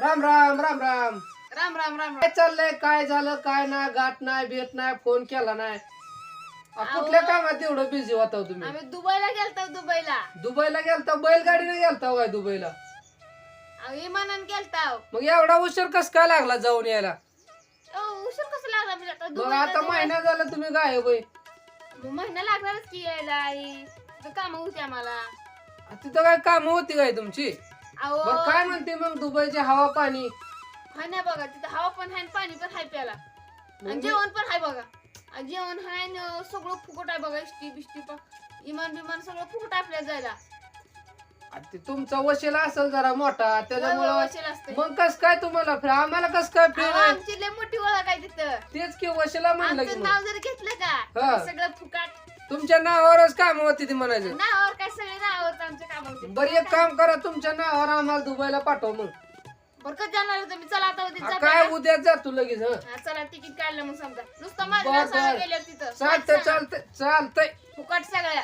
राम राम राम राम. राम राम राम काय चाललंय? काय झालं? काय नाही? गाठ नाही भेट नाही फोन केला नाही. कुठल्या कामात एवढं बिझी होता हो तुम्ही? आम्ही दुबईला गेलतो दुबईला. दुबईला गेलता? बैलगाडीने गेलता काय दुबईला? आम्ही विमानानं गेलतो मग एवढा उशीर कस काय लागला जाऊन यायला? अहो, उशीर कसं लागला म्हणजे आता मग दुबईला आता जायला- महिना झाला तुम्ही गायब आहे मग महिना लागणारच की यायला आई. काम होती आम्हाला. आ, तिथं काय काम होती काय तुमची? अहो. बरं काय म्हणते मग दुबईची हवा पाणी? हाय ना बघा तिथं हवा पण हाय पाणी पण हाय प्याला आणि म्हणजे- जेवण पण हाय बघा. आणि जेवण हाय आणि सगळं फुकट आहे बघा इष्टी बिष्टी पण. इमान बिमान सगळं फुकट आहे आपल्याला जायला. आ, ते तुमचा वशीला असेल जरा मोठा त्याच्यामुळं वशील असते मग कस काय तुम्हाला फ्री? आम्हाला कस काय फ्री? नाही आमची लय मोठी ओळख आहे तिथं. तेच की वशीला म्हणलं की आमचं मग. नाव जर घेतलं का हा. सगळं फुकट. तुमच्या नावावरच काम होती ती म्हणायचं. नावावर काय सगळे बरं एक काम करा तुमच्या नावावर आम्हाला दुबईला पाठव मग. बरं कधी जाणार होतं मी चला आता उद्या जाता काय का? उद्या जातो लगेच हं. हा, चला तिकीट काढलं मग समजा. नुसतं बरं, माझ्या बरं. गेल्या तिथं. चालतंय चालतंय चालतंय. फुकट सगळ्या.